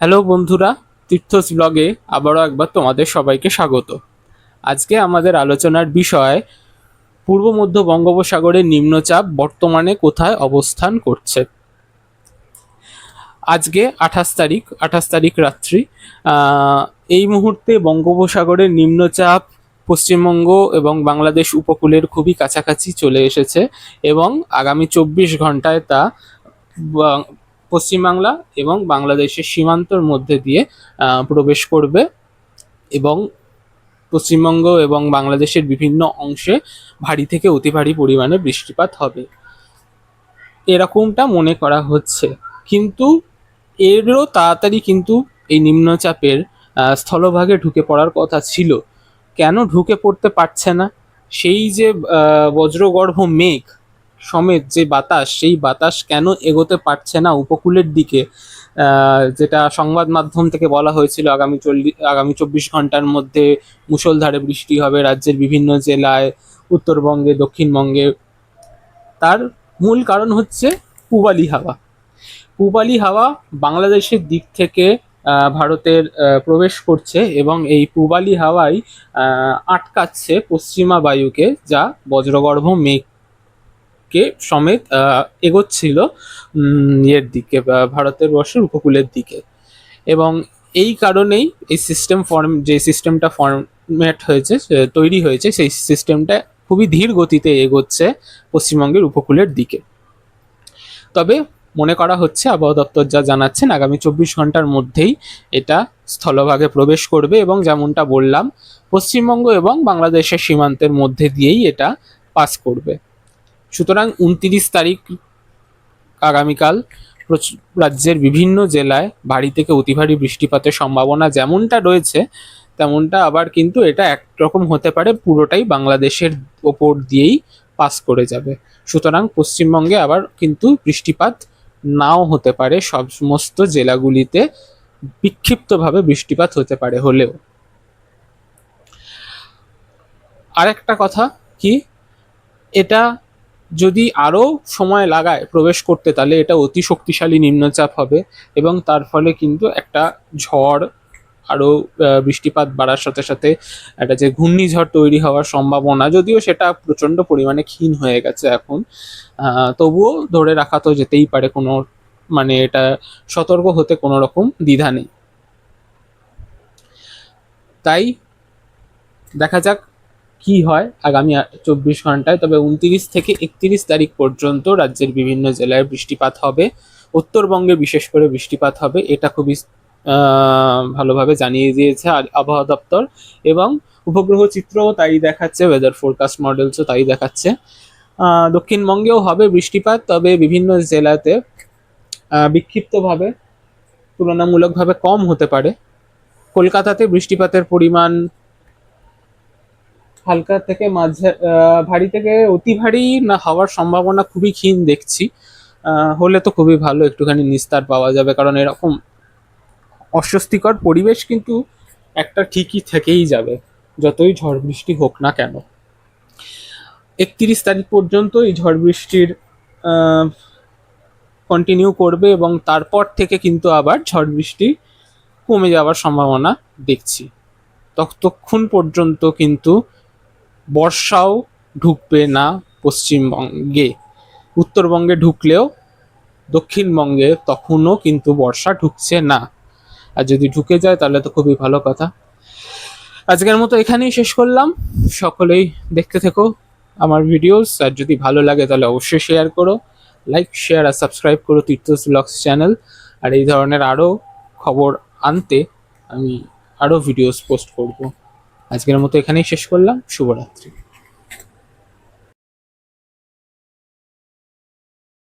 Hello বন্ধুরা, তীর্থস ব্লগে আবারও একবার তোমাদের সবাইকে স্বাগত। আজকে আমাদের আলোচনার বিষয়, পূর্ব মধ্য বঙ্গোপসাগরের নিম্নচাপ বর্তমানে কোথায় অবস্থান করছে? আজকে আঠাশ তারিখ আঠাশ তারিখ রাত্রি এই মুহূর্তে বঙ্গোপসাগরের নিম্নচাপ পশ্চিমবঙ্গ এবং বাংলাদেশ উপকূলের খুবই কাছাকাছি চলে এসেছে এবং আগামী চব্বিশ ঘন্টায় তা পশ্চিমবাংলা এবং বাংলাদেশের সীমান্তর মধ্যে দিয়ে প্রবেশ করবে এবং পশ্চিমবঙ্গ এবং বাংলাদেশের বিভিন্ন অংশে ভারী থেকে অতি ভারী পরিমাণে বৃষ্টিপাত হবে। এরকমটা মনে করা হচ্ছে। কিন্তু এরও তাড়াতাড়ি কিন্তু এই নিম্নচাপের স্থলভাগে ঢুকে পড়ার কথা ছিল। কেন ঢুকে পড়তে পারছে না? সেই যে বজ্রগর্ভ মেঘ সমেত যে বাতাস, সেই বাতাস কেন এগোতে পারছে না উপকূলের দিকে? যেটা সংবাদ মাধ্যম থেকে বলা হয়েছিল, আগামী চল্লিশ আগামী চব্বিশ ঘণ্টার মধ্যে মুষলধারে বৃষ্টি হবে রাজ্যের বিভিন্ন জেলায়, উত্তরবঙ্গে, দক্ষিণবঙ্গে। তার মূল কারণ হচ্ছে পূবালি হাওয়া। পূবালি হাওয়া বাংলাদেশের দিক থেকে ভারতের প্রবেশ করছে এবং এই পূবালি হাওয়াই আটকাচ্ছে পশ্চিমা বায়ুকে, যা বজ্রগর্ভ মেঘকে সমেত এগোচ্ছিল ইয়ের দিকে ভারতের বর্ষের উপকূলের দিকে। এবং এই কারণেই এই সিস্টেম ফর্ম যে সিস্টেমটা ফর্মেট হয়েছে তৈরি হয়েছে, সেই সিস্টেমটা খুবই ধীর গতিতে এগোচ্ছে পশ্চিমবঙ্গের উপকূলের দিকে। তবে মনে করা হচ্ছে, আবহাওয়া দপ্তর যা জানাচ্ছেন, আগামী চব্বিশ ঘণ্টার মধ্যেই এটা স্থলভাগে প্রবেশ করবে এবং যেমনটা বললাম, পশ্চিমবঙ্গ এবং বাংলাদেশের সীমান্তের মধ্যে দিয়েই এটা পাস করবে। সুতরাং উনতিরিশ তারিখ আগামীকাল রাজ্যের বিভিন্ন জেলায় ভারী থেকে অতি ভারী বৃষ্টিপাতের সম্ভাবনা যেমনটা রয়েছে, তেমনটা আবার কিন্তু এটা একরকম হতে পারে, পুরোটাই বাংলাদেশের ওপর দিয়েই পাস করে যাবে। সুতরাং পশ্চিমবঙ্গে আবার কিন্তু বৃষ্টিপাত নাও হতে পারে সব সমস্ত জেলাগুলিতে বিক্ষিপ্তভাবে বৃষ্টিপাত হতে পারে হলেও। আরেকটা কথা কি? এটা যদি আরও সময় লাগায় প্রবেশ করতে, তাহলে এটা অতি শক্তিশালী নিম্নচাপ হবে এবং তার ফলে কিন্তু একটা ঝড় আরও বৃষ্টিপাত বাড়ার সাথে সাথে একটা যে ঘূর্ণিঝড় তৈরি হওয়ার সম্ভাবনা, যদিও সেটা প্রচণ্ড পরিমাণে ক্ষীণ হয়ে গেছে এখন তবুও ধরে রাখা তো যেতেই পারে কোনো মানে এটা সতর্ক হতে কোনো রকম দ্বিধা নেই। তাই দেখা যাক কি হয় আগামী চব্বিশ ঘন্টায়, তবে উনতিরিশ থেকে একত্রিশ তারিখ পর্যন্ত রাজ্যের বিভিন্ন জেলায় বৃষ্টিপাত হবে। উত্তরবঙ্গে বিশেষ করে বৃষ্টিপাত হবে, এটা খুবই ভালোভাবে জানিয়ে দিয়েছে আবহাওয়া দপ্তর এবং উপগ্রহ চিত্রও তাই দেখাচ্ছে ওয়েদার ফোরকাস্ট মডেলসও তাই দেখাচ্ছে। দক্ষিণবঙ্গেও হবে বৃষ্টিপাত, তবে বিভিন্ন জেলাতে বিক্ষিপ্তভাবে, তুলনামূলকভাবে কম হতে পারে। কলকাতাতে বৃষ্টিপাতের পরিমাণ হালকা থেকে মাঝে ভারী থেকে অতি ভারী না হওয়ার সম্ভাবনা খুবই ক্ষীণ দেখছি। হলে তো খুবই ভালো, একটুখানি নিস্তার পাওয়া যাবে, কারণ এরকম অস্বস্তিকর পরিবেশ কিন্তু একটা ঠিকই থেকেই যাবে, যতই ঝড় বৃষ্টি হোক না কেন। একত্রিশ তারিখ পর্যন্ত এই ঝড় বৃষ্টির কন্টিনিউ করবে এবং তারপর থেকে কিন্তু আবার ঝড় বৃষ্টি কমে যাওয়ার সম্ভাবনা দেখছি। ততক্ষণ পর্যন্ত কিন্তু বর্ষাও ঢুকবে না পশ্চিমবঙ্গে। উত্তরবঙ্গে ঢুকলেও দক্ষিণবঙ্গে তখনও কিন্তু বর্ষা ঢুকছে না। আর যদি ঢুকে যায় তাহলে তো খুবই ভালো কথা। আজকের মতো এখানেই শেষ করলাম। সকলেই দেখতে থেকো আমার ভিডিওস আর যদি ভালো লাগে তাহলে অবশ্যই শেয়ার করো। লাইক শেয়ার আর সাবস্ক্রাইব করো তীর্থস ব্লগস চ্যানেল আর এই ধরনের আরও খবর আনতে আমি আরও ভিডিওস পোস্ট করব। আজকের মতো এখানেই শেষ করলাম। শুভরাত্রি।